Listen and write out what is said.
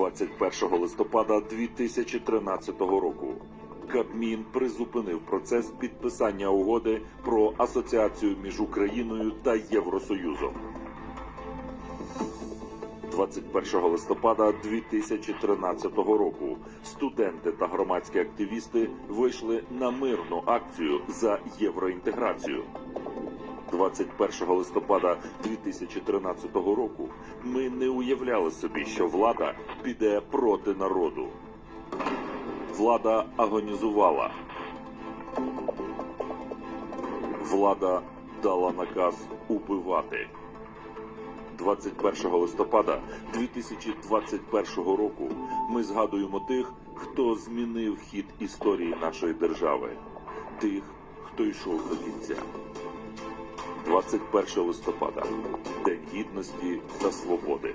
21 листопада 2013 року Кабмін призупинив процес підписання угоди про асоціацію між Україною та Євросоюзом. 21 листопада 2013 року студенти та громадські активісти вийшли на мирну акцію за євроінтеграцію. 21 листопада 2013 року ми не уявляли собі, що влада піде проти народу. Влада агонізувала. Влада дала наказ убивати. 21 листопада 2021 року ми згадуємо тих, хто змінив хід історії нашої держави, тих, хто йшов до кінця. 21 листопада День гідності та свободи.